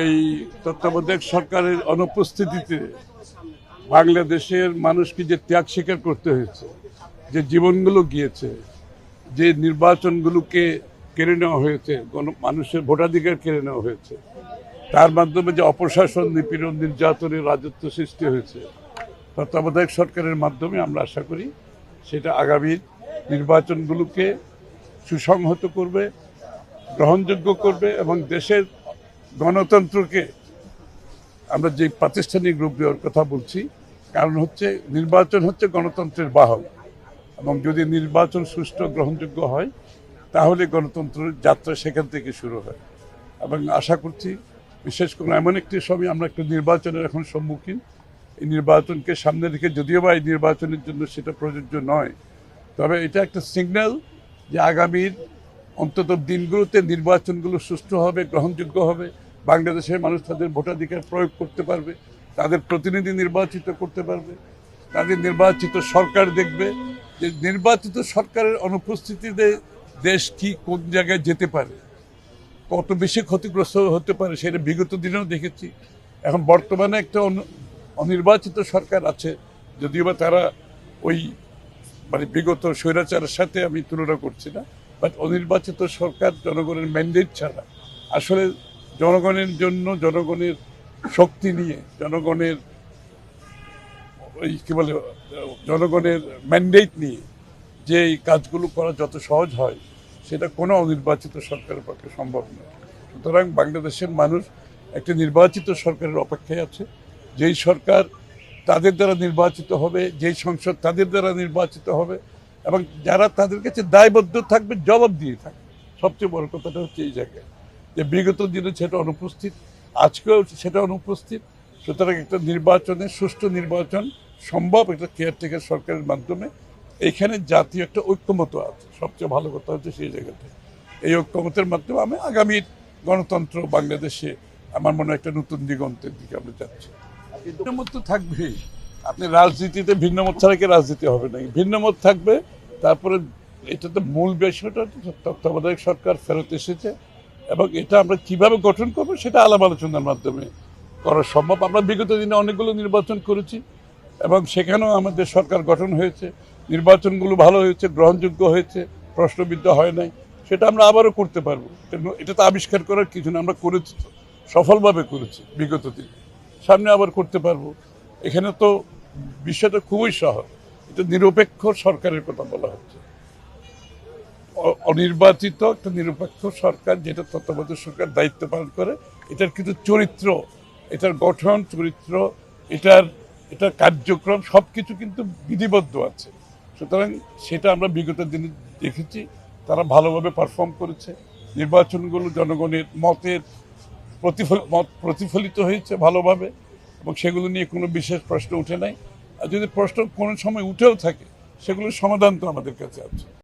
এই তত্ত্বাবধায়ক সরকারের অনুপস্থিতিতে বাংলাদেশের মানুষকে যে ত্যাগ স্বীকার করতে হয়েছে, যে জীবনগুলো গিয়েছে, যে নির্বাচনগুলোকে কেড়ে নেওয়া হয়েছে, গণ মানুষের ভোটাধিকার কেড়ে নেওয়া হয়েছে, তার মাধ্যমে যে অপশাসন, নিপীড়ন, নির্যাতনের রাজত্ব সৃষ্টি হয়েছে, তত্ত্বাবধায়ক সরকারের মাধ্যমে আমরা আশা করি সেটা আগামী নির্বাচনগুলোকে সুসংহত করবে, গ্রহণযোগ্য করবে এবং দেশের গণতন্ত্রকে আমরা যে প্রাতিষ্ঠানিক রূপ দেওয়ার কথা বলছি, কারণ হচ্ছে নির্বাচন হচ্ছে গণতন্ত্রের বাহক। এবং যদি নির্বাচন সুষ্ঠু গ্রহণযোগ্য হয়, তাহলে গণতন্ত্রের যাত্রা সেখান থেকে শুরু হয়। এবং আশা করছি, বিশেষ করে এমন একটি সময় আমরা একটা নির্বাচনের এখন সম্মুখীন। এই নির্বাচনকে সামনে রেখে যদিও বা এই নির্বাচনের জন্য সেটা প্রযোজ্য নয়, তবে এটা একটা সিগন্যাল যে আগামীর অন্তত দিনগুলোতে নির্বাচনগুলো সুষ্ঠু হবে, গ্রহণযোগ্য হবে। বাংলাদেশের মানুষ তাদের ভোটাধিকার প্রয়োগ করতে পারবে, তাদের প্রতিনিধি নির্বাচিত করতে পারবে, তাদের নির্বাচিত সরকার দেখবে যে নির্বাচিত সরকারের অনুপস্থিতিতে দেশ কি, কোন জায়গায় যেতে পারে। কত বেশি ক্ষতিগ্রস্ত হতে পারে সেটা বিগত দিনেও দেখেছি। এখন বর্তমানে একটা অন- অনির্বাচিত সরকার আছে, যদিও বা তারা ওই মানে বিগত স্বৈরাচারের সাথে আমি তুলনা করছি না। বাট অনির্বাচিত সরকার জনগণের ম্যান্ডেট ছাড়া, আসলে জনগণের জন্য জনগণের শক্তি নিয়ে জনগণের ওই কী বলে, জনগণের ম্যান্ডেট নিয়ে যে এই কাজগুলো করা যত সহজ হয়, সেটা কোনো অনির্বাচিত সরকারের পক্ষে সম্ভব নয়। সুতরাং বাংলাদেশের মানুষ একটি নির্বাচিত সরকারের অপেক্ষায় আছে। যেই সরকার তাদের দ্বারা নির্বাচিত হবে, যেই সংসদ তাদের দ্বারা নির্বাচিত হবে এবং যারা তাদের কাছে দায়বদ্ধ থাকবে, জবাব দিয়ে থাকবে। সবচেয়ে বড় কথাটা হচ্ছে এই জায়গায় যে বিগত দিনে সেটা অনুপস্থিত, আজকেও সেটা অনুপস্থিত। সুতরাং একটা নির্বাচনে, সুষ্ঠু নির্বাচন সম্ভব একটা কেয়ারটেকার সরকারের মাধ্যমে। এখানে জাতীয় একটা ঐক্যমত আছে। সবচেয়ে ভালো কথা হচ্ছে সেই জায়গাতে। এই ঐক্যমতের মাধ্যমে আমি আগামীর গণতন্ত্র বাংলাদেশে আমার মনে হয় একটা নতুন দিগন্তের দিকে আমরা যাচ্ছি। তো থাকবেই আপনি রাজনীতিতে ভিন্নমত ছাড়া কি রাজনীতি হবে না ভিন্নমত থাকবে, তারপরে এটা তো মূল বিষয়টা তত্ত্বাবধায়ক সরকার ফেরত এসেছে, এবং এটা আমরা কীভাবে গঠন করব সেটা আলাপ আলোচনার মাধ্যমে করা সম্ভব। আমরা বিগত দিনে অনেকগুলো নির্বাচন করেছি, এবং সেখানেও আমাদের সরকার গঠন হয়েছে, নির্বাচনগুলো ভালো হয়েছে, গ্রহণযোগ্য হয়েছে, প্রশ্নবিদ্ধ হয় নাই, সেটা আমরা আবারও করতে পারব। এটা তো আবিষ্কার করার কিছু না, আমরা করেছি সফলভাবে করেছি বিগত দিনে। সামনে আবার করতে পারব। এখানে তো বিষয়টা খুবই সহজ। এটা নিরপেক্ষ সরকারের কথা বলা হচ্ছে। অনির্বাচিত একটা নিরপেক্ষ সরকার যেটা তত্ত্বাবধায়ক সরকার দায়িত্ব পালন করে, এটার কিন্তু চরিত্র, এটার গঠন, চরিত্র, এটার এটার কার্যক্রম সব কিছু কিন্তু বিধিবদ্ধ আছে। সুতরাং সেটা আমরা বিগত দিনে দেখেছি, তারা ভালোভাবে পারফর্ম করেছে। নির্বাচনগুলো জনগণের মতের প্রতিফল, মত প্রতিফলিত হয়েছে ভালোভাবে। এবং সেগুলো নিয়ে কোনো বিশেষ প্রশ্ন উঠে নাই। আর যদি প্রশ্ন কোনো সময় উঠেও থাকে, সেগুলোর সমাধান তো আমাদের কাছে আছে।